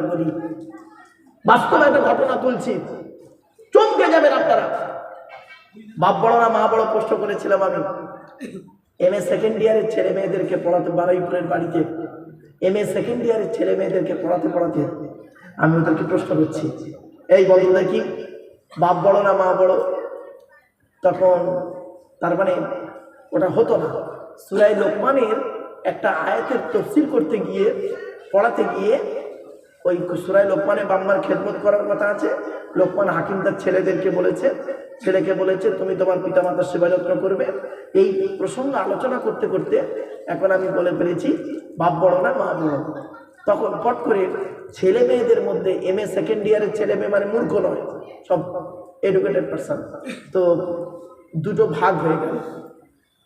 করে। বলি বাস্তবে একটা ঘটনা তুলছি। চমকে যাবেন আপনারা। বাপ বড় না মা বড় প্রশ্ন করেছিলাম আমি। এম এ সেকেন্ড ইয়ারের ছেলে মেয়েদেরকে পড়াতে, বারুইপুরের বাড়িতে। এম এ সেকেন্ড ইয়ারের ছেলে মেয়েদেরকে পড়াতে পড়াতে আমি ওদেরকে প্রশ্ন করছি, এই বলতো দেখি, বাপ বড় না মা বড়? তখন তার মানে ওটা হতো না। সুরাই লোকমানের একটা আয়াতের তফসিল করতে গিয়ে, পড়াতে গিয়ে ওই সুরাই লোকমানে বাম্মার খেদমত করার কথা আছে। লোকমান হাকিম তার ছেলেদেরকে বলেছে, ছেলেকে বলেছে, তুমি তোমার পিতামাতার সেবা যত্ন করবে। এই প্রসঙ্গ আলোচনা করতে করতে এখন আমি বলে ফেলেছি, বাপ বড় না, মা বড়। তখন পট করে ছেলে মেয়েদের মধ্যে এম এ সেকেন্ড ইয়ারের ছেলে মেয়ে মানে মূর্খ নয়, সব এডুকেটেড পার্সন তো দুটো ভাগ হয়ে গেল।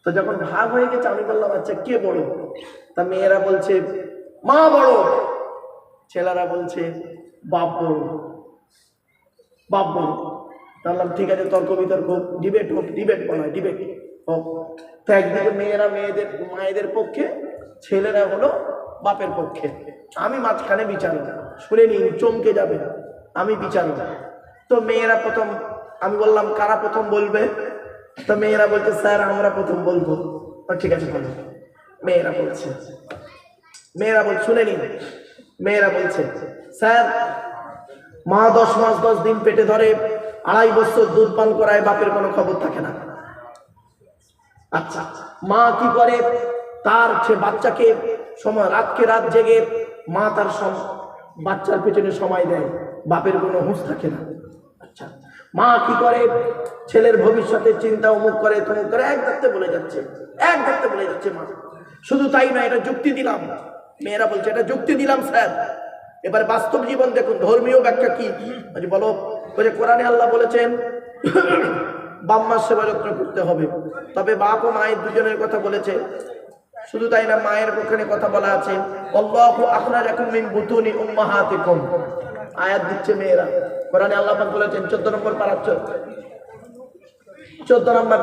তো যখন ভাগ হয়ে গেছে, আমি বললাম আচ্ছা কে বড়? তা মেয়েরা বলছে, মা বড়। ছেলেরা বলছে বাপ বড় তাহলে ঠিক আছে, তর্ক বিতর্ক ডিবেট হোক ডিবেট বলা ডিবেট হোক। তো একদিকে মেয়েরা মেয়েদের, মায়েদের পক্ষে, ছেলেরা হলো বাপের পক্ষে। আমি মাঝখানে বিচার শুনে নিন, চমকে যাবে। আমি বিচার তো মেয়েরা প্রথম, আমি বললাম, কারা প্রথম বলবে? তো মেয়েরা বলছে, স্যার, আমরা প্রথম বলব। ঠিক আছে, বলো। মেয়েরা বলছে। মেয়েরা বল, শুনে নিন। মেয়েরা বলছে, স্যার, মা দশ মাস দশ দিন পেটে ধরে আড়াই বছর দুধ পান করায় বাপের কোনো খবর থাকে না। আচ্ছা মা কি করে? তার সে বাচ্চাকে সময়, রাতকে রাত জেগে মা তার বাচ্চার পেছনে সময় দেয়, বাপের কোনো হুঁশ থাকে না। আচ্ছা মা কি করে? ছেলের ভবিষ্যতের চিন্তা অমুক করে, তমুক করে, এক দেখতে বলে যাচ্ছে, এক দেখতে বলে যাচ্ছে মা। শুধু তাই না এটা যুক্তি দিলাম। মেয়েরা বলছে, এটা যুক্তি দিলাম, স্যার। এবার বাস্তব জীবন দেখুন, ধর্মীয় ব্যাখ্যা কি? বলো। বলছে, কোরআনে আল্লাহ বলেছেন, বাম্মার সেবা যত্ন করতে হবে। তবে বাপ ও মায়ের দুজনের কথা বলেছে। শুধু তাই না, মায়ের ওখানে কথা বলা আছে, আল্লাহু আখরাজাকুম মিন বুতুনি উম্মাহাতিকুম। আয়াত দিচ্ছে মেয়েরা। কোরআনে আল্লাহ বলেছেন 14 নম্বর পারা চোদ্দ নম্বর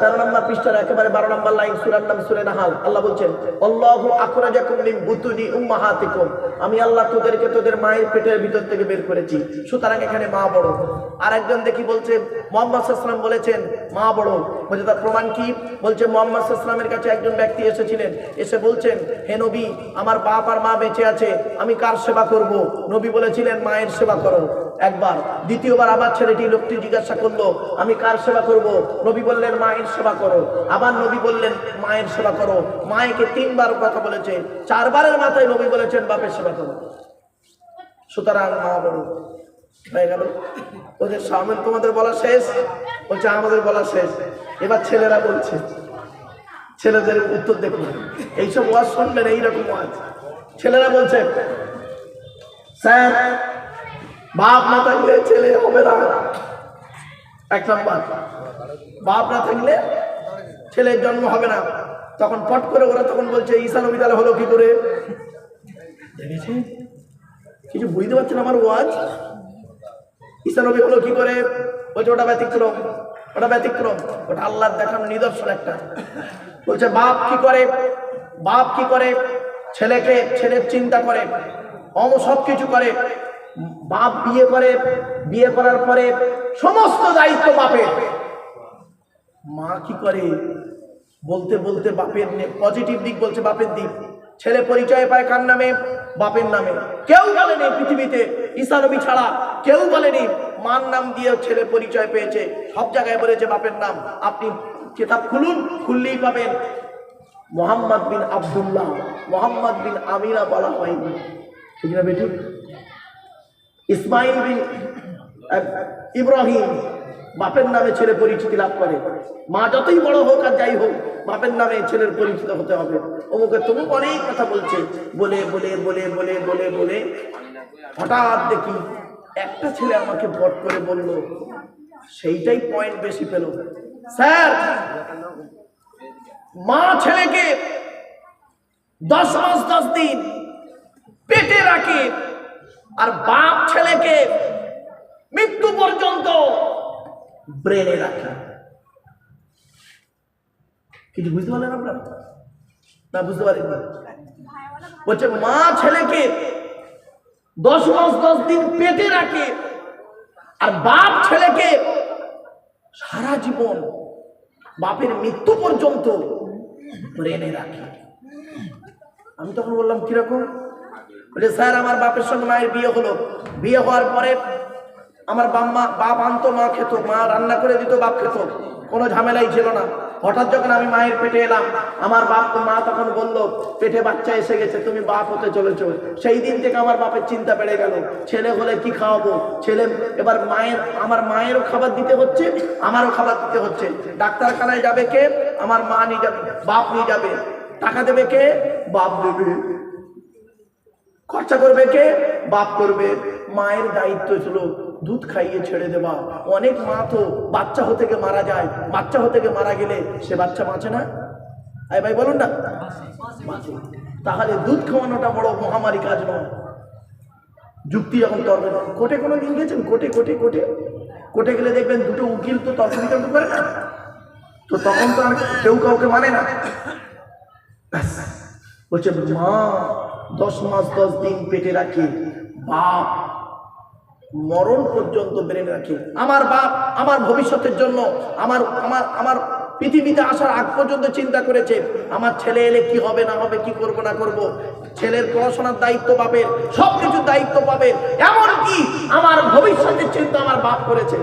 তেরো নম্বর পৃষ্ঠার একেবারে বারো নম্বর লাইন, সুরার নাম সুরে নাহাল। আল্লাহ বলছেন অল্লাহু আখরাজাকুম মিন বুতুনি উম্মাহাতিকুম। আমি আল্লাহ তোদেরকে তোদের মায়ের পেটের ভিতর থেকে বের করেছি। সুতরাং এখানে মা বড়। আর একজন দেখি বলছে, মোহাম্মদ সাল্লাম বলেছেন, মা বড়। বলছে, তার প্রমাণ কি? বলছে, মোহাম্মদ সাল্লামের কাছে একজন ব্যক্তি এসেছিলেন। এসে বলছেন, হে নবী, আমার বাপ আর মা বেঁচে আছে, আমি কার সেবা করব? নবী বলেছিলেন, মায়ের সেবা করো। একবার, দ্বিতীয়বার আবার ছেলেটি লোকটি জিজ্ঞাসা করল, আমি কার সেবা করব? নবী বললেন, মায়ের সেবা করো। আবার নবী বললেন, মায়ের সেবা করো। মায়েকে তিনবার কথা বলেছে, চারবারের মাথায় নবী বলেছেন, বাপের সেবা করো। সুতরাং মা বড় হয়ে গেল। ওদের সামনে তোমাদের বলা শেষ, বলছে, আমাদের বলা শেষ। এবার ছেলেরা বলছে, ছেলেদের উত্তর দেখুন এইসব ওয়াজ শুনবেন, এইরকম ওয়াজ। ছেলেরা বলছে, স্যার বাপ না থাকলে ছেলে হবে না। এক নম্বর, বাপ না থাকলে ছেলের জন্ম হবে না। তখন পট করে ওরা তখন বলছে, ঈশা নবী তাহলে হলো কি করে? দেখেছি কিছু বুঝতে পারছেন আমার ওয়াজ? ঈশা নবী হলো কি করে? বলছে, ওটা ব্যতিক্রম ওটা ব্যতিক্রম, ওটা আল্লাহর দেখানো নিদর্শন একটা। বলছে, বাপ কি করে? বাপ কি করে? ছেলেকে, ছেলের চিন্তা করে, অম সব কিছু করে। বাপ বিয়ে করে, বিয়ে করার পরে সমস্ত দায়িত্ব বাপের। মা কি করে? বলতে বলতে বাপের পজিটিভ দিক বলছে বাপের দিক। ছেলে পরিচয় পায় কার নামে? বাপের নামে। কেউ বলেনি পৃথিবীতে ঈশা নবী ছাড়া কেউ বলেনি। মার নাম দিয়ে ছেলে পরিচয় পেয়েছে, সব জায়গায় বলেছে বাপের নাম। আপনি কিতাব খুলুন, খুললেই পাবেন। মোহাম্মদ বিন আব্দুল্লাহ, মোহাম্মদ বিন আমিনা বলা হয়নি। ঠিক না বেটি ইসমাইল বিন ইব্রাহিম, বাপের নামে ছেলে পরিচিতি লাভ করে। মা যতই বড় হোক আর যাই হোক, বাপের নামে ছেলের পরিচিত হতে হবে। অমুকে তমুক অনেক কথা বলছে। বলে বলে বলে বলে বলে বলে, হঠাৎ দেখি একটা ছেলে আমাকে বট করে বলল, সেইটাই পয়েন্ট বেশি পেল। স্যার, মা ছেলেকে দশ মাস দশ দিন পেটে রাখে। আর বাপ ছেলেকে মৃত্যু পর্যন্ত ব্রেনে রাখে। কিছু বুঝতে পারলেন আপনার? না, বুঝতে পারেন। বলছে, মা ছেলেকে দশ মাস, দশ দিন পেটে রাখে আর বাপ ছেলেকে সারা জীবন বাপের মৃত্যু পর্যন্ত ব্রেনে রাখে। আমি তখন বললাম, কীরকম? বলে, স্যার, আমার বাপের সঙ্গে মায়ের বিয়ে হলো। বিয়ে হওয়ার পরে আমার বাম্মা, বাপ আনতো, মা খেত, মা রান্না করে দিত, বাপ খেত। কোনো ঝামেলাই ছিল না। হঠাৎ যখন আমি মায়ের পেটে এলাম, আমার বাপ, মা তখন বলল, পেটে বাচ্চা এসে গেছে, তুমি বাপ হতে চলেছ। সেই দিন থেকে আমার বাপের চিন্তা বেড়ে গেল। ছেলে হলে কি খাওয়াবো? ছেলে, এবার মায়ের, আমার মায়েরও খাবার দিতে হচ্ছে, আমারও খাবার দিতে হচ্ছে। ডাক্তারখানায় যাবে কে? আমার মা নিয়ে যাবে, বাপ নিয়ে যাবে। টাকা দেবে কে? বাপ দেবে। খরচা করবে কে? বাপ করবে। মায়ের দায়িত্ব ছিল দুধ খাইয়ে ছেড়ে দেওয়া। অনেক মা তো বাচ্চা হতে গিয়ে মারা যায়। বাচ্চা হতে গিয়ে মারা গেলে সে বাচ্চা বাঁচে না? আই ভাই, বলুন না। তাহলে দুধ খাওয়ানোটা বড় মহামারী কাজ নয়। যুক্তি যখন তর্ক কোটে কোনো দিন গেছেন? কোটে কোটে কোটে? কোটে গেলে দেখবেন দুটো উকিল তো তর্ক বিতর্ক করে না। তো তখন তো আর কেউ কাউকে মানে না। বলছে, মা দশ মাস, দশ দিন পেটে রাখে। বাপ, মরণ পর্যন্ত বেড়ে রাখে। আমার বাপ আমার ভবিষ্যতের জন্য আমার আমার আমার পৃথিবীতে আসার আগ পর্যন্ত চিন্তা করেছে, আমার ছেলে এলে কি হবে, না হবে, কি করব, না করব। ছেলের পড়াশোনার দায়িত্ব পাবে সব কিছুর দায়িত্ব পাবে। এমনকি আমার ভবিষ্যতের চিন্তা আমার বাপ করেছে।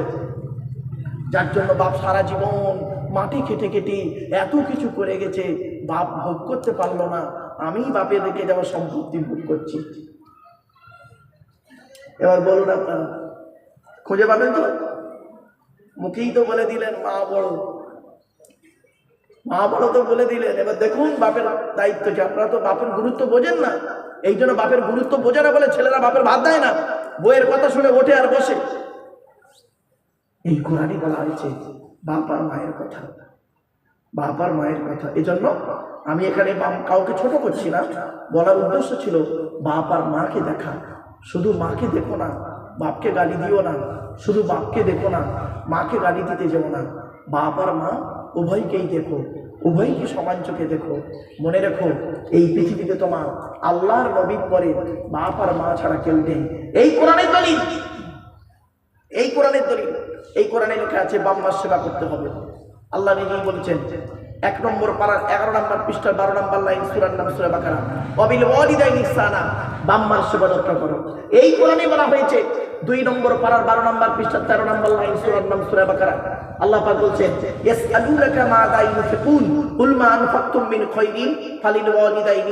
যার জন্য বাপ সারা জীবন মাটি কেটে কেটে এত কিছু করে গেছে, বাপ ভোগ করতে পারল না। আমি বাপের রেখে যাওয়া সম্পত্তি ভোগ করছি। এবার বলুন আপনারা, খুঁজে পাবেন তো? মুখেই তো বলে দিলেন, মা বড়। মা বড় তো বলে দিলেন। এবার দেখুন বাপের দায়িত্ব কি। আপনারা তো বাপের গুরুত্ব বোঝেন না। এই জন্য বাপের গুরুত্ব বোঝে না বলে ছেলেরা বাপের ভাত দেয় না। বইয়ের কথা শুনে ওঠে আর বসে। এই কোরআনই বলা হয়েছে, বাপ আর মায়ের কথা। বাপ আর মায়ের কথা। এজন্য আমি এখানে কাউকে ছোট করছি না। বলার উদ্দেশ্য ছিল বাপ আর মাকে দেখা। শুধু মাকে দেখো না, বাপকে গালি দিও না। শুধু বাপকে দেখো না, মাকে গালি দিতে যেও না। বাপ আর মা উভয়কেই দেখো। উভয়কে সমান চোখে দেখো। মনে রেখো, এই পৃথিবীতে তোমার আল্লাহর নবীর পরে বাপ আর মা ছাড়া কেউ নেই। এই কোরআনের দলিল। এই কোরআনের দলিল। এই কোরআনে লেখা আছে বাম্মার সেবা করতে হবে। আল্লাহ নিজেই বলেছেন, এক নম্বর পাড়ার এগারো নম্বর পৃষ্ঠার বারো নম্বর লাইন সুরার নাম সুরা বাকারা। অবিল ওয়ালিদাই নিসানা বাম্মার যত্ন করো। এই কোরআনে বলা হয়েছে, দুই নম্বর পাড়ার বারো নম্বর পৃষ্ঠার তেরো নম্বর লাইন সুরার নাম সুরা বাকারা। আল্লাহ পাক বলছেন মা মিন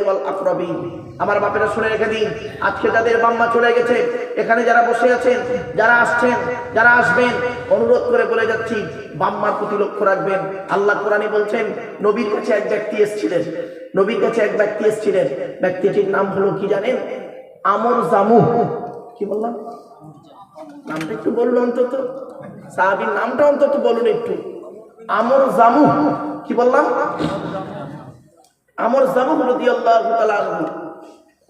ওয়াল আকরাবিন। আমার বাপেরা শুনে রেখে দিন, আজকে যাদের বাম্মা চলে গেছে, এখানে যারা বসে আছেন, যারা আসছেন, যারা আসবেন, অনুরোধ করে বলে যাচ্ছি বাম্মার প্রতি লক্ষ্য রাখবেন। আল্লাহ কোরআনে বলছেন, নবীর কাছে এক ব্যক্তি এসেছিলেন। নবীর কাছে এক ব্যক্তি এসেছিলেন। ব্যক্তিটির নাম হলো কি জানেন? আমর জামু কি বললাম? নামটা একটু বলুন অন্তত। সাহাবির নামটা অন্তত বলুন একটু। আমর জামু কি বললাম? আমর জামু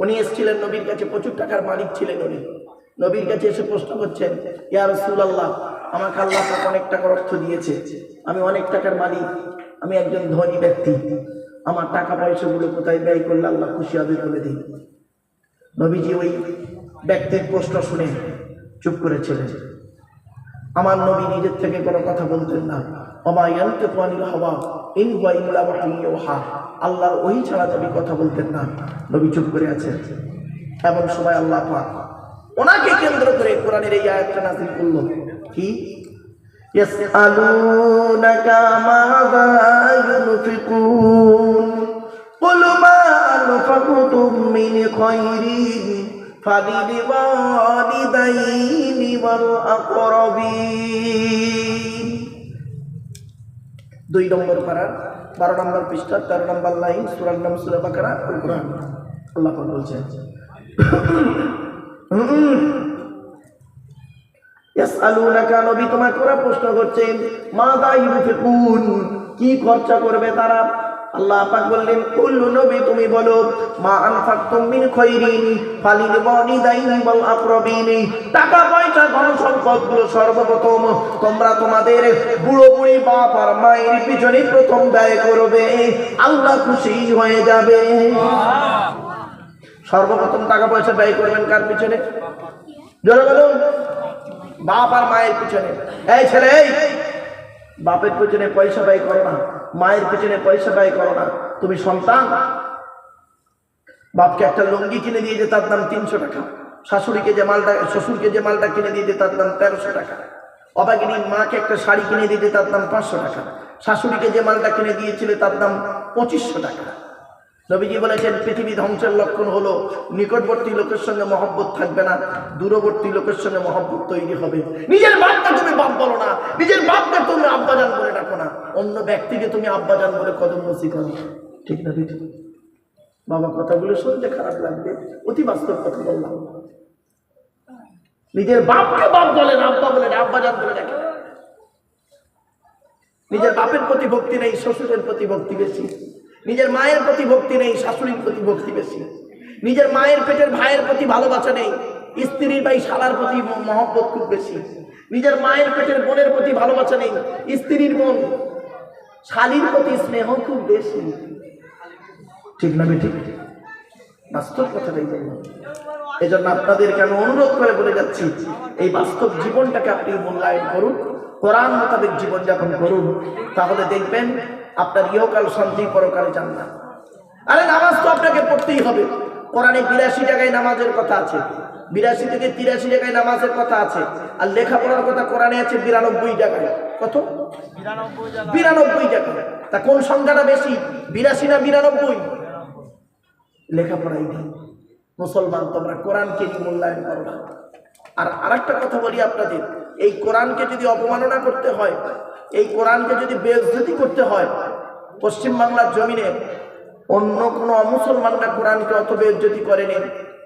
উনি এসেছিলেন, নবীর কাছে প্রচুর টাকার মালিক ছিলেন উনি। নবীর কাছে এসে প্রশ্ন করছেন, ইয়া রাসূলুল্লাহ আমাকে আল্লাহ অনেক টাকার অর্থ দিয়েছে। আমি অনেক টাকার মালিক। আমি একজন ধনী ব্যক্তি। আমার টাকা পয়সাগুলো কোথায় ব্যয় করলে আল্লাহ খুশি হবে বলে দিন নবীজি ওই ব্যক্তির প্রশ্ন শুনে চুপ করেছিলেন। আমার নবী নিজের থেকে কোনো কথা বলতেন না। অমায়ান্তে পানির হওয়া, ইন ওয়াহয়ুন ইউহা। আল্লাহর ওই ছাড়া নবী কথা বলতেন না। নবী চুপ করে আছেন। এমন সময় আল্লাহ পাক ওনাকে কেন্দ্র করে কোরআনের এই আয়াতটা নাযিল করল কি يسألونك ماذا ينفقون قل ما أنفقتم من خير فللوالدين والأقربين দুই নম্বর পাড়ার বারো নম্বর পৃষ্ঠা তেরো নম্বর লাইন সুরার নাম সুরা বাকারা আল কোরআন আল্লাহ পাক বলছেন কি খরচা করবে তারা? আল্লাহ বললেন, কুল্লু নবী, তুমি বলো, মা টাকা, পয়সা ধন সম্পদগুলো সর্বপ্রথম তোমরা তোমাদের বুড়ো বুড়ি বাপ আর মায়ের পিছনে প্রথম ব্যয় করবে। আল্লাহ খুশি হয়ে যাবে। সর্বপ্রথম টাকা, পয়সা ব্যয় করবেন কার পিছনে? জোরে বলুন। বাপ আর মায়ের পিছনে। এই ছেলে বাপের পিছনে পয়সা ব্যয় করো না, মায়ের পিছনে পয়সা ব্যয় করো না। তুমি সন্তান? বাপকে একটা লুঙ্গি কিনে দিয়ে তার দাম তিনশো টাকা। শাশুড়িকে যে মালটা, শ্বশুরকে যে মালটা কিনে দিয়ে তার দাম তেরোশো টাকা। অবাগিনী মাকে একটা শাড়ি কিনে যে তার দাম পাঁচশো টাকা। শাশুড়িকে যে মালটা কিনে দিয়েছিলে, তার দাম পঁচিশশো টাকা। নবীজি বলেছেন, পৃথিবী ধ্বংসের লক্ষণ হলো নিকটবর্তী লোকের সঙ্গে মহব্বত থাকবে না, দূরবর্তী লোকের সঙ্গে মহব্বত তৈরি হবে। নিজের বাপকে তুমি বাপ বলো না, নিজের বাপকে তুমি আব্বাজান বলে ডাকো না, অন্য ব্যক্তিকে তুমি আব্বাজান বলে কদম করো ঠিক না, ঠিক? বাবা কথাগুলো শুনতে খারাপ লাগবে, অতি বাস্তব কথা বললাম। নিজের বাপকে বাপ বলেন আব্বা বলেন আব্বাজান বলে ডাকে নিজের বাপের প্রতি ভক্তি নেই, শ্বশুরের প্রতি ভক্তি বেশি। নিজের মায়ের প্রতি ভক্তি নেই, শাশুড়ির প্রতি ভক্তি বেশি। নিজের মায়ের পেটের ভাইয়ের প্রতি ভালোবাসা নেই, স্ত্রীর ভাই শালার প্রতি মহব্বত খুব বেশি। নিজের মায়ের পেটের বোনের প্রতি ভালোবাসা নেই, স্ত্রীর বোন শালির প্রতি স্নেহ খুব বেশি। ঠিক না বেঠিক? বাস্তব এই জন্য আপনাদেরকে আমি অনুরোধ করে বলে যাচ্ছি, এই বাস্তব জীবনটাকে আপনি মূল্যায়ন করুন, কোরআন মোতাবেক জীবনযাপন করুন। তাহলে দেখবেন আপনার ইহকাল শান্তি পরকালে যান না আরে নামাজ তো আপনাকে পড়তেই হবে। কোরআনে বিরাশি জায়গায় নামাজের কথা আছে। বিরাশি থেকে তিরাশি জায়গায় নামাজের কথা আছে। আর লেখাপড়ার কথা কোরআনে আছে বিরানব্বই জায়গায়। কত? বিরানব্বই জায়গায়। তা কোন সংখ্যাটা বেশি? বিরাশি না বিরানব্বই? লেখাপড়াই নেই। মুসলমান তোমরা কোরআনকে মূল্যায়ন করো না। আর আরেকটা কথা বলি আপনাদের। এই কোরআনকে যদি অপমাননা করতে হয় এই কোরআনকে যদি বেজ্জতি করতে হয় পশ্চিমবাংলার জমিনে অন্য কোনো অমুসলমানরা কোরআনকে অত বেজ্জতি করেনি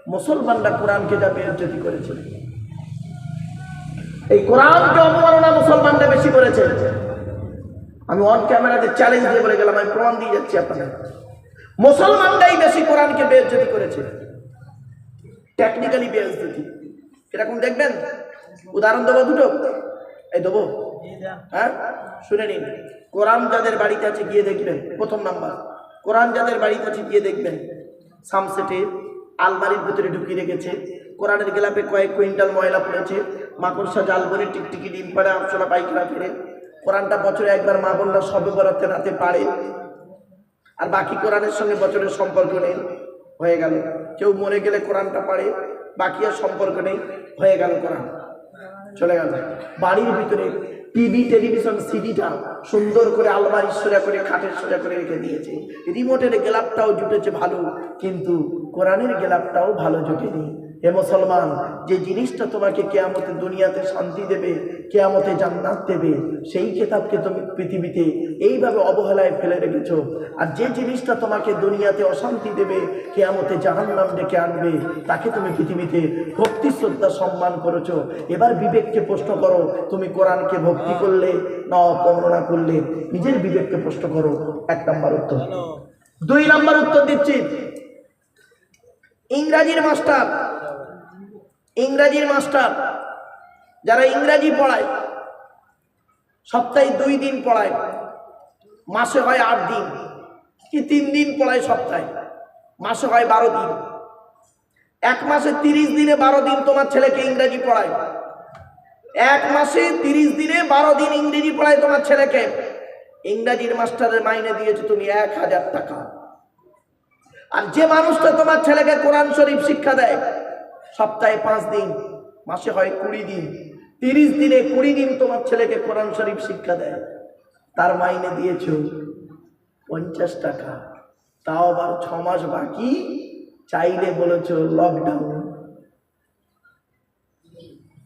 মুসলমানরা কোরআনকে যা বেজ্জতি করেছে। এই কোরআনকে অপমাননা মুসলমানরা বেশি করেছে। আমি অন ক্যামেরাতে চ্যালেঞ্জ দিয়ে বলে গেলাম আমি প্রমাণ দিয়ে যাচ্ছি আপনাদের। মুসলমানরাই বেশি কোরআনকে বেজ্জতি করেছে। টেকনিক্যালি বেজ্জতি। এরকম দেখবেন? উদাহরণ দেবো দুটো? এই দেবো? হ্যাঁ? শুনে নিন। কোরআন যাদের বাড়িতে আছে, গিয়ে দেখবেন, প্রথম নাম্বার। কোরআন যাদের বাড়িতে আছে, গিয়ে দেখবেন সামসেটে আলমারির ভিতরে ঢুকিয়ে রেখেছে। কোরআনের গেলাপে কয়েক কুইন্টাল ময়লা পড়েছে। মাকড়সা জাল বনে টিকটিকি, ডিম পাড়ে আটশোটা পাইকরা ফেরে কোরআনটা বছরে একবার মা বোনরা সবে বরাতে রাতে পারে আর বাকি কোরআনের সঙ্গে বছরের সম্পর্ক নেই, হয়ে গেল। কেউ মরে গেলে কোরআনটা পারে বাকি আর সম্পর্ক নেই, হয়ে গেল কোরআন। চলে গেল। বাড়ির ভিতরে টিভি, টেলিভিশন, সিডিটা সুন্দর করে আলমারি সোজা করে, খাটের সোজা করে রেখে দিয়েছে। রিমোটের গেলাপটাও জুটেছে ভালো, কিন্তু কোরআনের গেলাপটাও ভালো জুটেনি। হে মুসলমান, যে জিনিসটা তোমাকে কেয়ামতের দুনিয়াতে শান্তি দেবে কেয়ামতে জান্নাত দেবে। সেই কেতাবকে তুমি পৃথিবীতে এইভাবে অবহেলায় ফেলে রেখেছো। আর যে জিনিসটা তোমাকে দুনিয়াতে অশান্তি দেবে, কেয়ামতে জাহান্নাম ডেকে আনবে, তাকে তুমি পৃথিবীতে ভক্তি, শ্রদ্ধা, সম্মান করেছ। এবার বিবেককে প্রশ্ন করো, তুমি কোরআনকে ভক্তি করলে না অপমাননা করলে? নিজের বিবেককে প্রশ্ন করো। এক নম্বর উত্তর। দুই নম্বর উত্তর দিচ্ছি। ইংরাজির মাস্টার। ইংরাজির মাস্টার। যারা ইংরাজি পড়ায়, সপ্তাহে দুই দিন পড়ায়, মাসে হয় আট দিন, কি তিন দিন পড়ায় সপ্তাহে? মাসে হয় বারো দিন। এক মাসে তিরিশ দিনে বারো দিন তোমার ছেলেকে ইংরেজি পড়ায়। এক মাসে তিরিশ দিনে বারো দিন ইংরেজি পড়ায় তোমার ছেলেকে। ইংরাজির মাস্টারের মাইনে দিয়েছ তুমি এক হাজার টাকা। আর যে মানুষটা তোমার ছেলেকে কোরআন শরীফ শিক্ষা দেয়, সপ্তাহে পাঁচ দিন, মাসে হয় কুড়ি দিন। তিরিশ দিনে কুড়ি দিন তোমার ছেলেকে কোরআন শরীফ শিক্ষা দেয়। তার মাইনে দিয়েছ পঞ্চাশ টাকা। তাও আবার ছ মাস বাকি। চাইলে বলেছ লকডাউন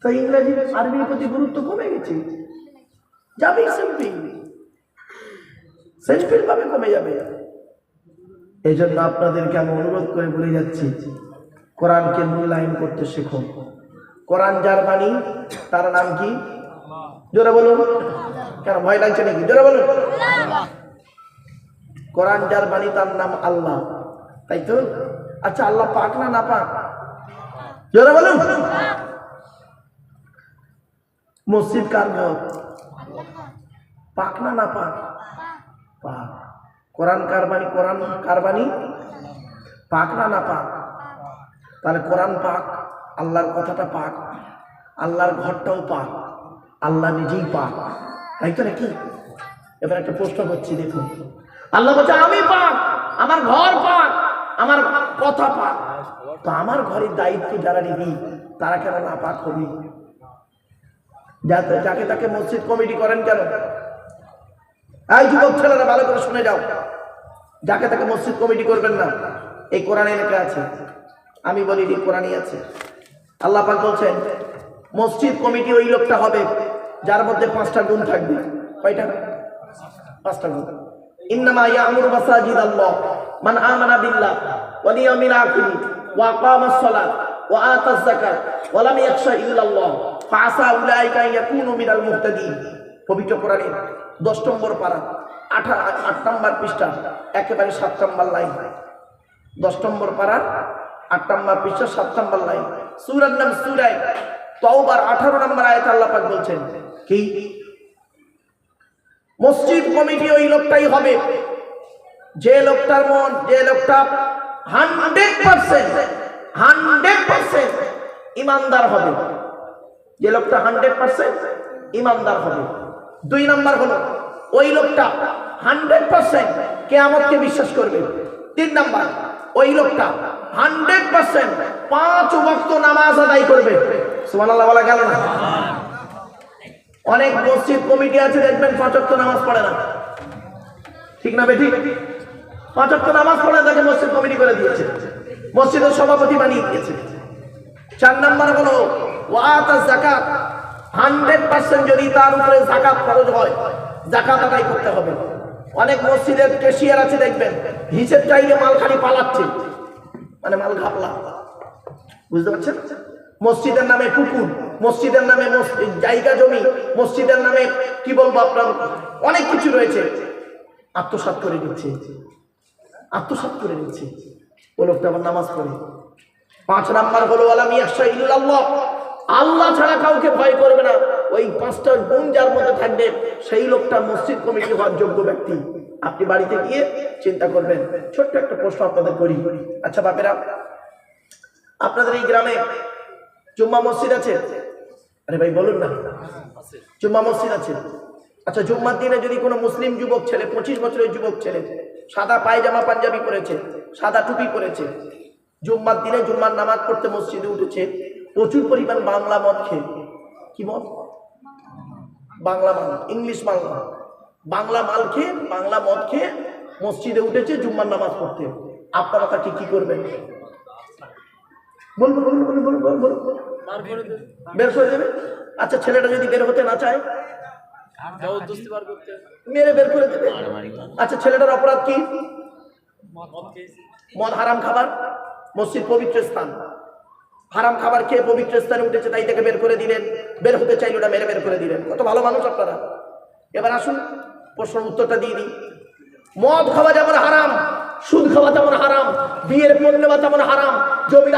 তো ইংরেজি আরবির প্রতি গুরুত্ব কমে গেছে। যাবে সিম্পল সেলফিল ভাবে কমে যাবে। এই জন্য আপনাদেরকে আমি অনুরোধ করে বলে যাচ্ছি, কোরআনকে মূল্যায়ন করতে শেখো। কোরআন যার বাণী, তার নাম কি? জোরে বলুন। কেন, ভয় লাগছে নাকি? জোরে বলুন। কোরআন যার বাণী, তার নাম আল্লাহ। তাই তো? আচ্ছা আল্লাহ পাক না না পাক? জোরে বলুন। মসজিদ কার ঘর? পাক না না পাক? পাক। কোরআন কার বাণী, কোরআন কার বাণী? পাক না না পাক? তাহলে কোরআন পাক আল্লাহর কথাটা পাক, আল্লাহর ঘরটাও পাক, আল্লাহ নিজেই পাক। তাই তো নাকি? এবার একটা প্রশ্ন করছি, দেখুন। আল্লাহ বলছে, আমি পাক, আমার ঘর পাক, আমার কথা পাক। তো আমার ঘরের দায়িত্ব যারা নিবি, তারা কেন না পাক হবি? যাকে তাকে মসজিদ কমিটি করেন কেন? এই যুবক ছেলেরা, ভালো করে শুনে যাও। যাকে তাকে মসজিদ কমিটি করবেন না। এই কোরআনে লেখা আছে, আমি বলি কোরআনই আছে। আল্লাহ পাক বলছেন, মসজিদ কমিটি ওই লোকটা হবে যার মধ্যে পাঁচটা গুণ থাকবে। কয়টা? পাঁচটা গুণ। ইন্নামা ইয়ামুরু মাসাজিদ আল্লাহ মান আমানা বিল্লাহ ওয়াল ইয়াউমিল আখির, ওয়া আকামাস সালাত, ওয়া আতাজ যাকাত, ওয়া লাম ইয়াখশা ইল্লাল্লাহ ফাআসা উলাইকা ইয়াকুনু মিনাল মুহতাদিন। পবিত্র কোরআনে 10 নম্বর পারা 8 8 নম্বর পৃষ্ঠা, একেবারে 7 নম্বর লাইন। দশ নম্বর পাড়ার আট নম্বর পৃষ্ঠা সাত নম্বর লাইন। সুরার নাম সুরায় তওবার আঠারো নম্বর আয়ত আল্লাহ বলছেন, কি? মসজিদ কমিটি ওই লোকটাই হবে। যে লোকটার মন, যে লোকটা হান্ড্রেড পার্সেন্ট হান্ড্রেড পার্সেন্ট ইমানদার হবে। যে লোকটা হান্ড্রেড পার্সেন্ট ইমানদার হবে। দুই নাম্বার হলো, ওই লোকটা হান্ড্রেড পার্সেন্ট কেয়ামতকে বিশ্বাস করবে। তিন নাম্বার ওই লোকটা হান্ড্রেড পার্সেন্ট পাঁচ ওয়াক্ত নামাজ আদায় করবে। বলা গেল না? অনেক মসজিদ কমিটি আছে, দেখবেন পাঁচ ওয়াক্ত নামাজ পড়ে না। ঠিক না বেঠিক পাঁচ ওয়াক্ত নামাজ পড়ে তাকে মসজিদ কমিটি করে দিয়েছে। মসজিদের সভাপতি বানিয়ে দিয়েছে। চার নাম্বার হলো, ওয়াত জাকাত হান্ড্রেড পার্সেন্ট যদি তার উপরে জাকাত খরচ হয় জাকাত আদায় করতে হবে। অনেক মসজিদের কেশিয়ার আছে, দেখবেন। হিসেব চাইলে মাল খালি পালাচ্ছে। মানে মাল ঘাপলা। বুঝতে পারছেন? মসজিদের নামে পুকুর, মসজিদের নামে জায়গা জমি, মসজিদের নামে কি বলব আপনার? অনেক কিছু রয়েছে। আত্মসাৎ করে দিচ্ছে। আত্মসাৎ করে দিচ্ছে। ও লোকটা আবার নামাজ পড়ে। পাঁচ নাম্বার হলো, আলাম ইয়াশা ইল্লাল্লাহ আল্লাহ ছাড়া কাউকে ভয় করবে না। ওই পাঁচটা গুণ যার মধ্যে থাকবে, সেই লোকটা মসজিদ কমিটি হওয়ার যোগ্য ব্যক্তি। আপনি বাড়িতে গিয়ে চিন্তা করবেন। ছোট্ট একটা প্রশ্ন আপনাদের করি। আচ্ছা বাপেরা, আপনাদের এই গ্রামে জুম্মা মসজিদ আছে? আরে ভাই, বলুন না। জুম্মা মসজিদ আছে? আচ্ছা জুম্মার দিনে যদি কোনো মুসলিম যুবক ছেলে, পঁচিশ বছরের যুবক ছেলে, সাদা পায়জামা, পাঞ্জাবি পরেছে, সাদা টুপি পরেছে, জুম্মার দিনে জুম্মার নামাজ পড়তে মসজিদে উঠেছে, প্রচুর পরিমাণ বাংলা মদ খেয়ে, কি মদ? বাংলা মাল ইংলিশ বাংলা। বাংলা মাল খেয়ে বাংলা মদ খেয়ে মসজিদে উঠেছে জুম্মার নামাজ পড়তে। আপনারা তাকে কি করবেন? বলব বলব বলব বলব বলব বলব। বের করে দেবে? আচ্ছা ছেলেটা যদি বের হতে না চায়? মেরে বের করে দেবে। আচ্ছা ছেলেটার অপরাধ কি? মদ মদ হারাম খাবার মসজিদ পবিত্র স্থান। হারাম খাবার খেয়ে পবিত্র স্থানে উঠেছে তাই তাকে বের করে দিলেন। বের হতে চাইলে ওটা মেরে বের করে দিলেন। কত ভালো মানুষ আপনারা। এবার আসুন প্রশ্ন উত্তরটা দিয়ে দিই। মদ খাওয়া যেমন হারাম, সুদ খাওয়া তেমন হারাম, বিয়ের পণ্য তেমন হারাম, জমির